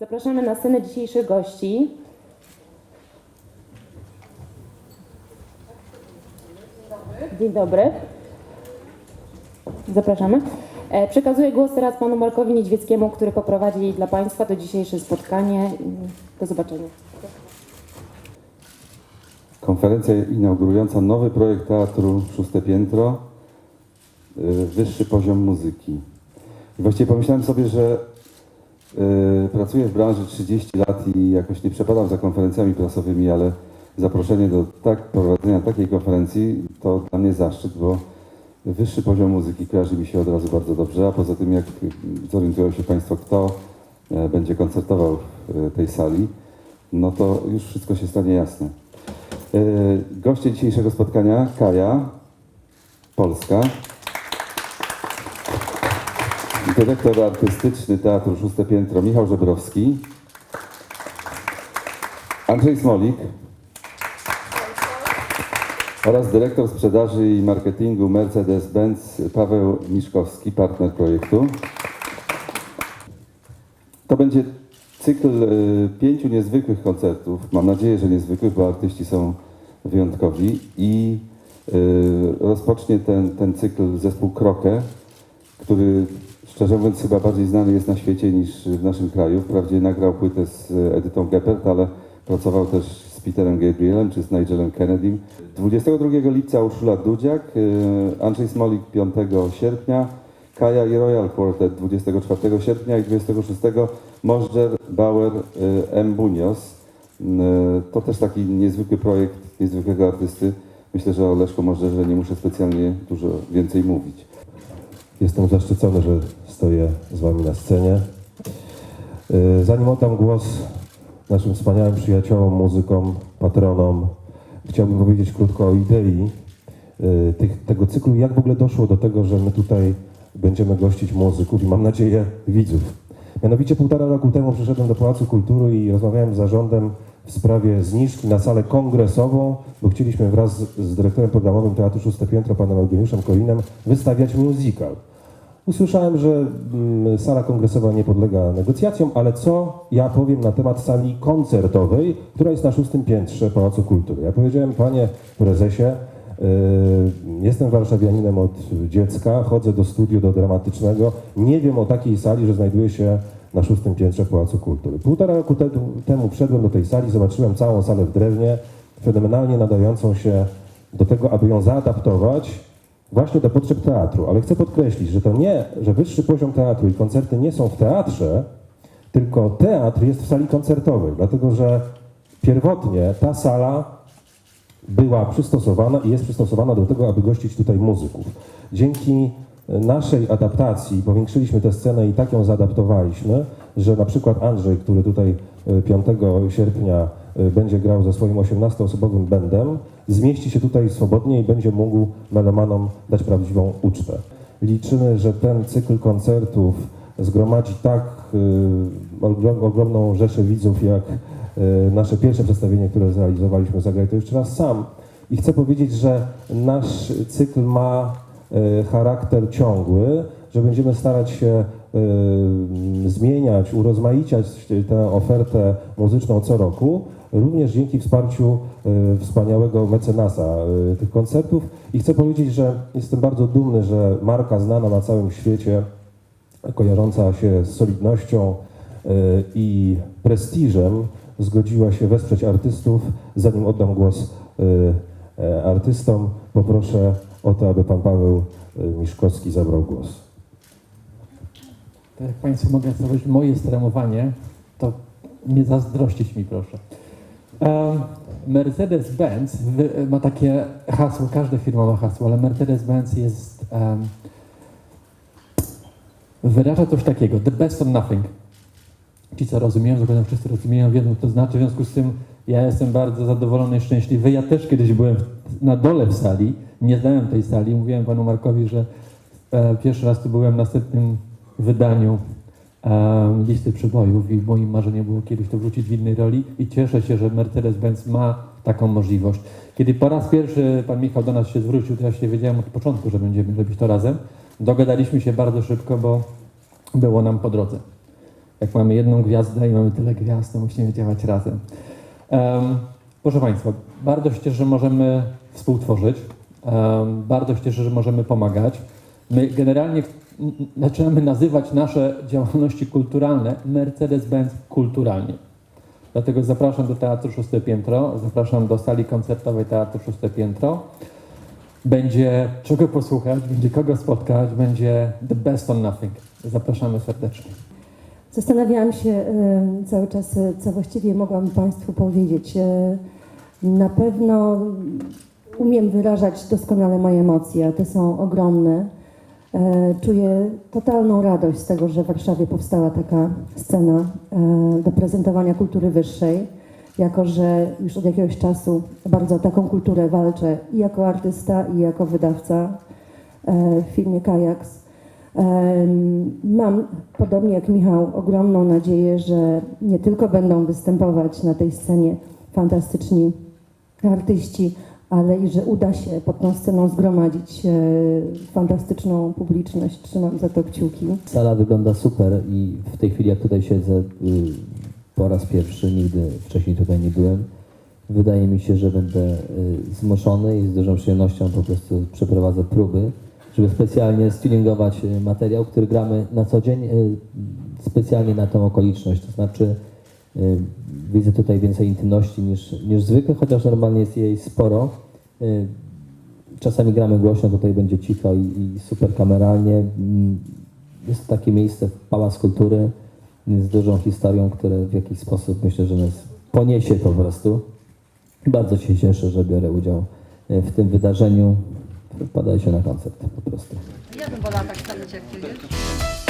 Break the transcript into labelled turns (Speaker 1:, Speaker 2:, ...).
Speaker 1: Zapraszamy na scenę dzisiejszych gości. Dzień dobry. Zapraszamy. E, Przekazuję głos teraz panu Markowi Niedźwieckiemu, który poprowadzi dla państwa to dzisiejsze spotkanie. Do zobaczenia.
Speaker 2: Konferencja inaugurująca nowy projekt teatru Szóste Piętro, y, wyższy poziom muzyki. I właściwie pomyślałem sobie, że pracuję w branży 30 lat i jakoś nie przepadam za konferencjami prasowymi, ale zaproszenie do tak, prowadzenia takiej konferencji to dla mnie zaszczyt, bo wyższy poziom muzyki kojarzy mi się od razu bardzo dobrze, a poza tym jak zorientują się Państwo, kto e, będzie koncertował w e, tej sali, no to już wszystko się stanie jasne. E, Goście dzisiejszego spotkania Kaja, Polska. Dyrektor artystyczny Teatru Szóste Piętro Michał Żebrowski. Andrzej Smolik. Oraz dyrektor sprzedaży i marketingu Mercedes-Benz Paweł Miszkowski, partner projektu. To będzie cykl y, pięciu niezwykłych koncertów. Mam nadzieję, że niezwykłych, bo artyści są wyjątkowi. I y, rozpocznie ten, ten cykl zespół Krokę, który szczerze mówiąc chyba bardziej znany jest na świecie niż w naszym kraju. Wprawdzie nagrał płytę z Edytą Geppert, ale pracował też z Peterem Gabrielem czy z Nigelem Kennedym. 22 lipca Urszula Dudziak, y, Andrzej Smolik 5 sierpnia, Kaja i Royal Quartet 24 sierpnia i 26 Możdżer Bauer y, M. Bunios. Y, To też taki niezwykły projekt niezwykłego artysty. Myślę, że o Leszku Możdżerze nie muszę specjalnie dużo więcej mówić.
Speaker 3: Jestem zaszczycony, że stoję z Wami na scenie. Yy, Zanim oddam głos naszym wspaniałym przyjaciołom, muzykom, patronom, chciałbym powiedzieć krótko o idei yy, tych, tego cyklu, jak w ogóle doszło do tego, że my tutaj będziemy gościć muzyków i mam nadzieję widzów. Mianowicie półtora roku temu przyszedłem do Pałacu Kultury i rozmawiałem z zarządem w sprawie zniżki na salę kongresową, bo chcieliśmy wraz z dyrektorem programowym Teatru Szóste Piętro, panem Eugeniuszem Kolinem, wystawiać musical. Usłyszałem, że mm, sala kongresowa nie podlega negocjacjom, ale co ja powiem na temat sali koncertowej, która jest na szóstym piętrze Pałacu Kultury? Ja powiedziałem, panie prezesie, yy, jestem warszawianinem od dziecka, chodzę do studiu, do dramatycznego, nie wiem o takiej sali, że znajduje się na szóstym piętrze Pałacu Kultury. Półtora roku te, temu wszedłem do tej sali, zobaczyłem całą salę w drewnie, fenomenalnie nadającą się do tego, aby ją zaadaptować właśnie do potrzeb teatru. Ale chcę podkreślić, że to nie, że wyższy poziom teatru i koncerty nie są w teatrze, tylko teatr jest w sali koncertowej, dlatego że pierwotnie ta sala była przystosowana i jest przystosowana do tego, aby gościć tutaj muzyków. Dzięki naszej adaptacji powiększyliśmy tę scenę i tak ją zaadaptowaliśmy, że na przykład Andrzej, który tutaj e, 5 sierpnia e, będzie grał ze swoim 18-osobowym bandem, zmieści się tutaj swobodnie i będzie mógł melomanom dać prawdziwą ucztę. Liczymy, że ten cykl koncertów zgromadzi tak y, ogrom- ogromną rzeszę widzów, jak y, nasze pierwsze przedstawienie, które zrealizowaliśmy. Zagraj to jeszcze raz sam. I chcę powiedzieć, że nasz cykl ma y, charakter ciągły, że będziemy starać się y, zmieniać, urozmaiciać tę ofertę muzyczną co roku, również dzięki wsparciu y, wspaniałego mecenasa y, tych koncertów. I chcę powiedzieć, że jestem bardzo dumny, że marka znana na całym świecie, kojarząca się z solidnością y, i prestiżem, zgodziła się wesprzeć artystów. Zanim oddam głos e, artystom, poproszę o to, aby pan Paweł Miszkowski zabrał głos.
Speaker 4: Tak jak Państwo mogą zobaczyć moje streamowanie, to nie zazdrościć mi proszę. Mercedes-Benz ma takie hasło, każda firma ma hasło, ale Mercedes-Benz jest em, wyraża coś takiego, the best or nothing. Ci, co rozumieją, zapewne wszyscy rozumieją, wiedzą, co to znaczy, w związku z tym ja jestem bardzo zadowolony i szczęśliwy. Ja też kiedyś byłem na dole w sali, nie znałem tej sali, mówiłem panu Markowi, że e, pierwszy raz tu byłem w następnym wydaniu listy przybojów i moim marzeniem było kiedyś to wrócić w innej roli i cieszę się, że Mercedes-Benz ma taką możliwość. Kiedy po raz pierwszy pan Michał do nas się zwrócił, to ja się wiedziałem od początku, że będziemy robić to razem. Dogadaliśmy się bardzo szybko, bo było nam po drodze. Jak mamy jedną gwiazdę i mamy tyle gwiazd, to musimy działać razem. Em, proszę Państwa, bardzo się cieszę, że możemy współtworzyć. Em, bardzo się cieszę, że możemy pomagać. My generalnie zaczynamy nazywać nasze działalności kulturalne Mercedes-Benz kulturalnie. Dlatego zapraszam do Teatru Szóste Piętro, zapraszam do sali koncertowej Teatru Szóste Piętro. Będzie czego posłuchać, będzie kogo spotkać, będzie the best on nothing. Zapraszamy serdecznie.
Speaker 5: Zastanawiałam się e, cały czas, e, co właściwie mogłam Państwu powiedzieć. E, Na pewno umiem wyrażać doskonale moje emocje, a te są ogromne. E, Czuję totalną radość z tego, że w Warszawie powstała taka scena e, do prezentowania kultury wyższej, jako że już od jakiegoś czasu bardzo o taką kulturę walczę i jako artysta, i jako wydawca e, w filmie Kajaks. Mam, podobnie jak Michał, ogromną nadzieję, że nie tylko będą występować na tej scenie fantastyczni artyści, ale i że uda się pod tą sceną zgromadzić e, fantastyczną publiczność. Trzymam za to kciuki.
Speaker 6: Sala wygląda super i w tej chwili jak tutaj siedzę y, po raz pierwszy, nigdy wcześniej tutaj nie byłem. Wydaje mi się, że będę y, zmuszony i z dużą przyjemnością po prostu przeprowadzę próby, żeby specjalnie stuningować y, materiał, który gramy na co dzień, specjalnie na tą okoliczność. To znaczy widzę tutaj więcej intymności niż, niż zwykle, chociaż normalnie jest jej sporo. Y, Czasami gramy głośno, tutaj będzie cicho i, i super kameralnie. Mm, Jest to takie miejsce, Pałac Kultury z dużą historią, które w jakiś sposób myślę, że nas poniesie po prostu. Bardzo się cieszę, że biorę udział e, w tym wydarzeniu. Wpadajcie na koncert po prostu.
Speaker 7: Ja bym wolała tak stanąć jak ty, wiesz?